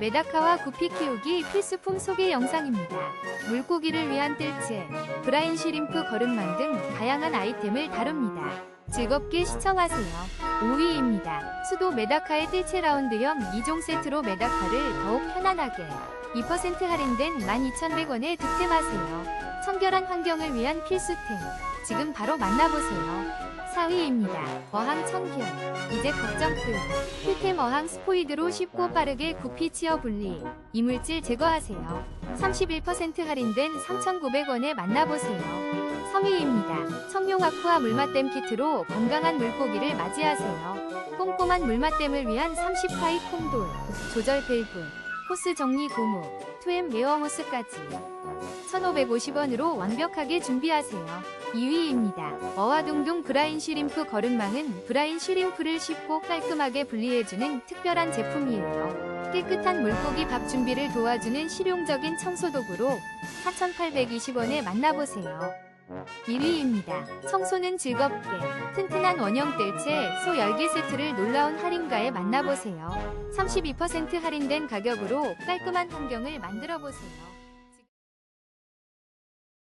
메다카와 구피 키우기 필수품 소개 영상입니다. 물고기를 위한 뜰채, 브라인 쉬림프 거름망 등 다양한 아이템을 다룹니다. 즐겁게 시청하세요. 5위입니다. 수도 메다카의 뜰채 라운드형 2종 세트로 메다카를 더욱 편안하게 2% 할인된 12,100원에 득템하세요. 청결한 환경을 위한 필수템. 지금 바로 만나보세요. 4위입니다. 어항 청결. 이제 걱정 끝. 필템 어항 스포이드로 쉽고 빠르게 구피 치어 분리. 이물질 제거하세요. 31% 할인된 3,900원에 만나보세요. 3위입니다. 청룡 아쿠아 물맛댐 키트로 건강한 물고기를 맞이하세요. 꼼꼼한 물맛댐을 위한 30파이 콩돌, 조절 밸브, 호스 정리 고무, 2M 웨어호스까지 1,550원으로 완벽하게 준비하세요. 2위입니다. 어와둥둥 브라인 쉬림프 거름망은 브라인 쉬림프를 쉽고 깔끔하게 분리해주는 특별한 제품이에요. 깨끗한 물고기 밥 준비를 도와주는 실용적인 청소도구로 4,820원에 만나보세요. 1위입니다. 청소는 즐겁게 튼튼한 원형 뜰채 소 10개 세트를 놀라운 할인가에 만나보세요. 32% 할인된 가격으로 깔끔한 환경을 만들어보세요.